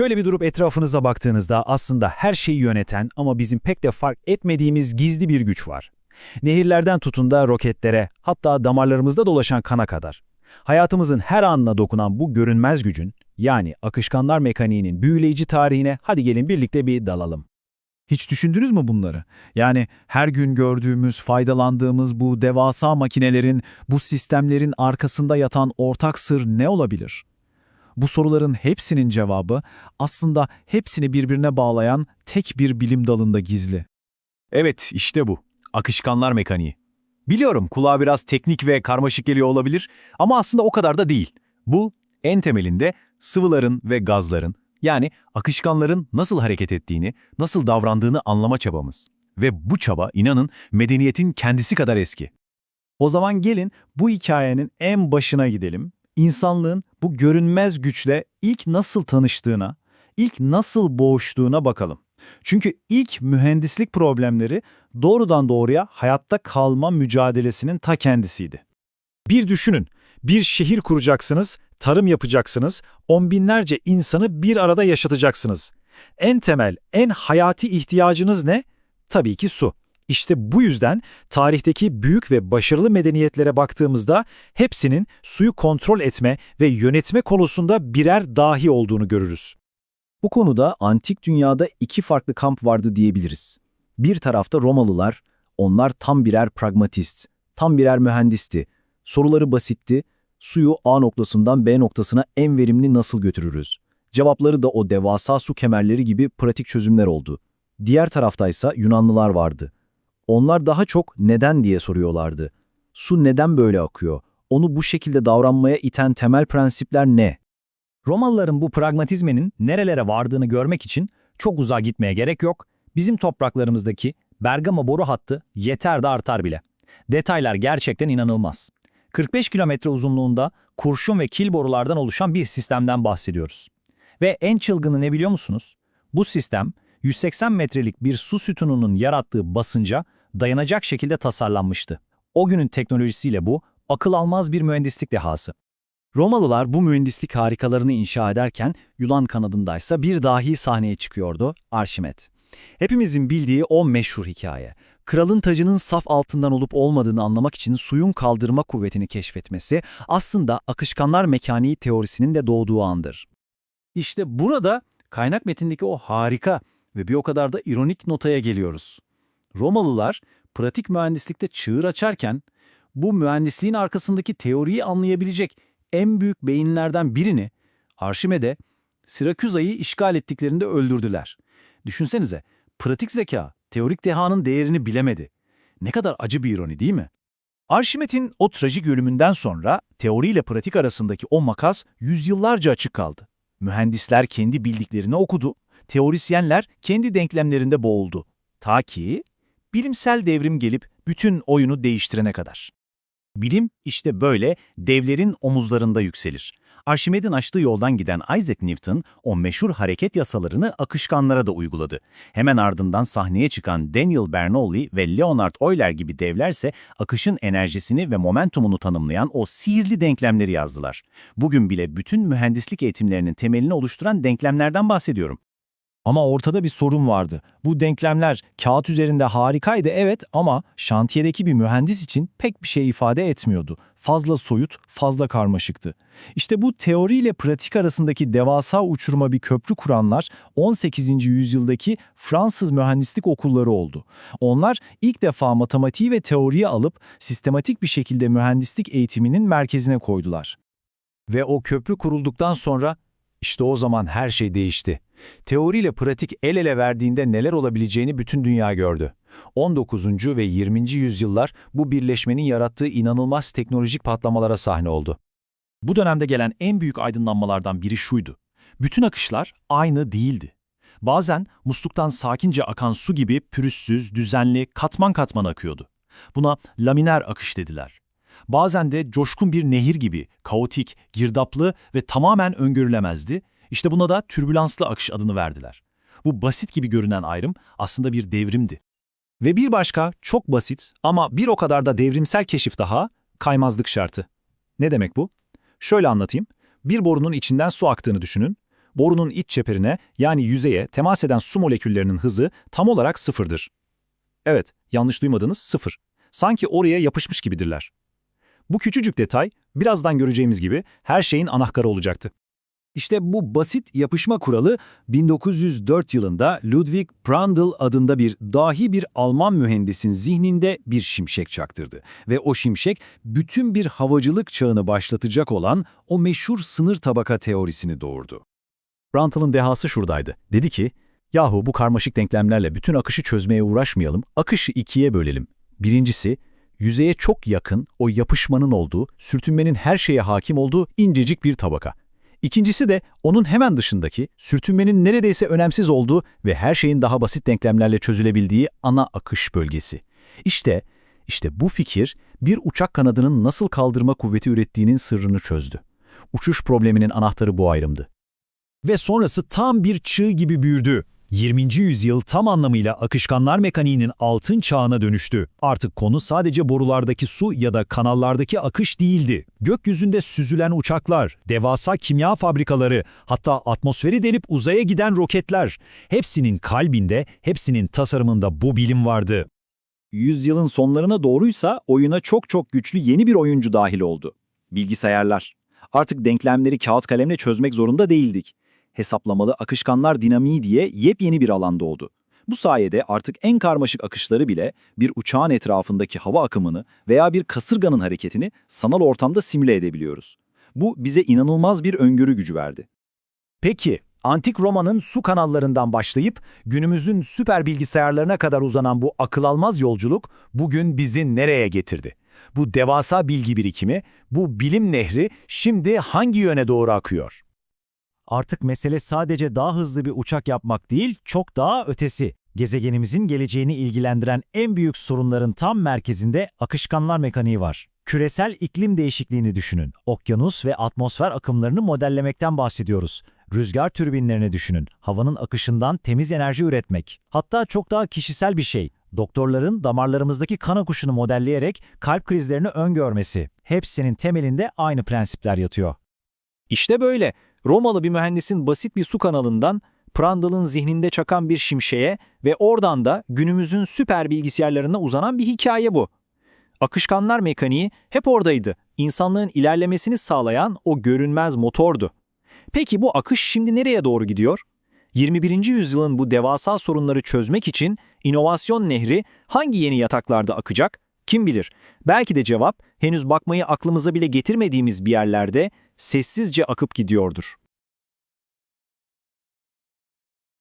Şöyle bir durup etrafınıza baktığınızda aslında her şeyi yöneten ama bizim pek de fark etmediğimiz gizli bir güç var. Nehirlerden tutun da roketlere, hatta damarlarımızda dolaşan kana kadar. Hayatımızın her anına dokunan bu görünmez gücün, yani akışkanlar mekaniğinin büyüleyici tarihine hadi gelin birlikte bir dalalım. Hiç düşündünüz mü bunları? Yani her gün gördüğümüz, faydalandığımız bu devasa makinelerin, bu sistemlerin arkasında yatan ortak sır ne olabilir? Bu soruların hepsinin cevabı aslında hepsini birbirine bağlayan tek bir bilim dalında gizli. Evet, işte bu. Akışkanlar mekaniği. Biliyorum kulağa biraz teknik ve karmaşık geliyor olabilir ama aslında o kadar da değil. Bu, en temelinde sıvıların ve gazların, yani akışkanların nasıl hareket ettiğini, nasıl davrandığını anlama çabamız. Ve bu çaba, inanın, medeniyetin kendisi kadar eski. O zaman gelin bu hikayenin en başına gidelim. İnsanlığın bu görünmez güçle ilk nasıl tanıştığına, ilk nasıl boğuştuğuna bakalım. Çünkü ilk mühendislik problemleri doğrudan doğruya hayatta kalma mücadelesinin ta kendisiydi. Bir düşünün, bir şehir kuracaksınız, tarım yapacaksınız, on binlerce insanı bir arada yaşatacaksınız. En temel, en hayati ihtiyacınız ne? Tabii ki su. İşte bu yüzden tarihteki büyük ve başarılı medeniyetlere baktığımızda hepsinin suyu kontrol etme ve yönetme konusunda birer dahi olduğunu görürüz. Bu konuda antik dünyada iki farklı kamp vardı diyebiliriz. Bir tarafta Romalılar, onlar tam birer pragmatist, tam birer mühendisti. Soruları basitti, suyu A noktasından B noktasına en verimli nasıl götürürüz? Cevapları da o devasa su kemerleri gibi pratik çözümler oldu. Diğer taraftaysa Yunanlılar vardı. Onlar daha çok neden diye soruyorlardı. Su neden böyle akıyor? Onu bu şekilde davranmaya iten temel prensipler ne? Romalıların bu pragmatizmenin nerelere vardığını görmek için çok uzağa gitmeye gerek yok. Bizim topraklarımızdaki Bergama boru hattı yeter de artar bile. Detaylar gerçekten inanılmaz. 45 kilometre uzunluğunda kurşun ve kil borulardan oluşan bir sistemden bahsediyoruz. Ve en çılgını ne biliyor musunuz? Bu sistem 180 metrelik bir su sütununun yarattığı basınca dayanacak şekilde tasarlanmıştı. O günün teknolojisiyle bu akıl almaz bir mühendislik dehası. Romalılar bu mühendislik harikalarını inşa ederken Yunan kanadındaysa bir dahi sahneye çıkıyordu, Arşimet. Hepimizin bildiği o meşhur hikaye. Kralın tacının saf altından olup olmadığını anlamak için suyun kaldırma kuvvetini keşfetmesi aslında akışkanlar mekaniği teorisinin de doğduğu andır. İşte burada kaynak metindeki o harika ve bir o kadar da ironik notaya geliyoruz. Romalılar pratik mühendislikte çığır açarken bu mühendisliğin arkasındaki teoriyi anlayabilecek en büyük beyinlerden birini Arşimede Siraküza'yı işgal ettiklerinde öldürdüler. Düşünsenize pratik zeka teorik dehanın değerini bilemedi. Ne kadar acı bir ironi değil mi? Arşimet'in o trajik ölümünden sonra teoriyle pratik arasındaki o makas yüzyıllarca açık kaldı. Mühendisler kendi bildiklerini okudu, teorisyenler kendi denklemlerinde boğuldu. Ta ki bilimsel devrim gelip bütün oyunu değiştirene kadar. Bilim işte böyle devlerin omuzlarında yükselir. Arşimed'in açtığı yoldan giden Isaac Newton o meşhur hareket yasalarını akışkanlara da uyguladı. Hemen ardından sahneye çıkan Daniel Bernoulli ve Leonard Euler gibi devlerse akışın enerjisini ve momentumunu tanımlayan o sihirli denklemleri yazdılar. Bugün bile bütün mühendislik eğitimlerinin temelini oluşturan denklemlerden bahsediyorum. Ama ortada bir sorun vardı. Bu denklemler kağıt üzerinde harikaydı evet ama şantiyedeki bir mühendis için pek bir şey ifade etmiyordu. Fazla soyut, fazla karmaşıktı. İşte bu teoriyle pratik arasındaki devasa uçuruma bir köprü kuranlar 18. yüzyıldaki Fransız mühendislik okulları oldu. Onlar ilk defa matematiği ve teoriyi alıp sistematik bir şekilde mühendislik eğitiminin merkezine koydular. Ve o köprü kurulduktan sonra işte o zaman her şey değişti. Teoriyle pratik el ele verdiğinde neler olabileceğini bütün dünya gördü. 19. ve 20. yüzyıllar bu birleşmenin yarattığı inanılmaz teknolojik patlamalara sahne oldu. Bu dönemde gelen en büyük aydınlanmalardan biri şuydu. Bütün akışlar aynı değildi. Bazen musluktan sakince akan su gibi pürüzsüz, düzenli, katman katman akıyordu. Buna laminer akış dediler. Bazen de coşkun bir nehir gibi, kaotik, girdaplı ve tamamen öngörülemezdi. İşte buna da türbülanslı akış adını verdiler. Bu basit gibi görünen ayrım aslında bir devrimdi. Ve bir başka çok basit ama bir o kadar da devrimsel keşif daha kaymazlık şartı. Ne demek bu? Şöyle anlatayım. Bir borunun içinden su aktığını düşünün. borunun iç çeperine yani yüzeye temas eden su moleküllerinin hızı tam olarak sıfırdır. Evet, yanlış duymadınız sıfır. Sanki oraya yapışmış gibidirler. Bu küçücük detay, birazdan göreceğimiz gibi her şeyin anahtarı olacaktı. İşte bu basit yapışma kuralı 1904 yılında Ludwig Prandtl adında bir dahi bir Alman mühendisin zihninde bir şimşek çaktırdı. Ve o şimşek bütün bir havacılık çağını başlatacak olan o meşhur sınır tabaka teorisini doğurdu. Prandtl'ın dehası şuradaydı. Dedi ki, yahu bu karmaşık denklemlerle bütün akışı çözmeye uğraşmayalım, akışı ikiye bölelim. Birincisi, yüzeye çok yakın o yapışmanın olduğu, sürtünmenin her şeye hakim olduğu incecik bir tabaka. İkincisi de onun hemen dışındaki, sürtünmenin neredeyse önemsiz olduğu ve her şeyin daha basit denklemlerle çözülebildiği ana akış bölgesi. İşte, işte bu fikir bir uçak kanadının nasıl kaldırma kuvveti ürettiğinin sırrını çözdü. Uçuş probleminin anahtarı bu ayrımdı. Ve sonrası tam bir çığ gibi büyüdü. 20. yüzyıl tam anlamıyla akışkanlar mekaniğinin altın çağına dönüştü. Artık konu sadece borulardaki su ya da kanallardaki akış değildi. Gökyüzünde süzülen uçaklar, devasa kimya fabrikaları, hatta atmosferi delip uzaya giden roketler. Hepsinin kalbinde, hepsinin tasarımında bu bilim vardı. Yüzyılın sonlarına doğruysa oyuna çok çok güçlü yeni bir oyuncu dahil oldu. Bilgisayarlar. Artık denklemleri kağıt kalemle çözmek zorunda değildik. Hesaplamalı akışkanlar dinamiği diye yepyeni bir alan doğdu. Bu sayede artık en karmaşık akışları bile bir uçağın etrafındaki hava akımını veya bir kasırganın hareketini sanal ortamda simüle edebiliyoruz. Bu bize inanılmaz bir öngörü gücü verdi. Peki, Antik Roma'nın su kanallarından başlayıp günümüzün süper bilgisayarlarına kadar uzanan bu akıl almaz yolculuk bugün bizi nereye getirdi? Bu devasa bilgi birikimi, bu bilim nehri şimdi hangi yöne doğru akıyor? Artık mesele sadece daha hızlı bir uçak yapmak değil, çok daha ötesi. Gezegenimizin geleceğini ilgilendiren en büyük sorunların tam merkezinde akışkanlar mekaniği var. Küresel iklim değişikliğini düşünün. Okyanus ve atmosfer akımlarını modellemekten bahsediyoruz. Rüzgar türbinlerini düşünün. Havanın akışından temiz enerji üretmek. Hatta çok daha kişisel bir şey. Doktorların damarlarımızdaki kan akışını modelleyerek kalp krizlerini öngörmesi. Hepsinin temelinde aynı prensipler yatıyor. İşte böyle. Romalı bir mühendisin basit bir su kanalından Prandtl'ın zihninde çakan bir şimşeğe ve oradan da günümüzün süper bilgisayarlarına uzanan bir hikaye bu. Akışkanlar mekaniği hep oradaydı. İnsanlığın ilerlemesini sağlayan o görünmez motordu. Peki bu akış şimdi nereye doğru gidiyor? 21. yüzyılın bu devasa sorunları çözmek için inovasyon nehri hangi yeni yataklarda akacak? Kim bilir? Belki de cevap henüz bakmayı aklımıza bile getirmediğimiz bir yerlerde sessizce akıp gidiyordur.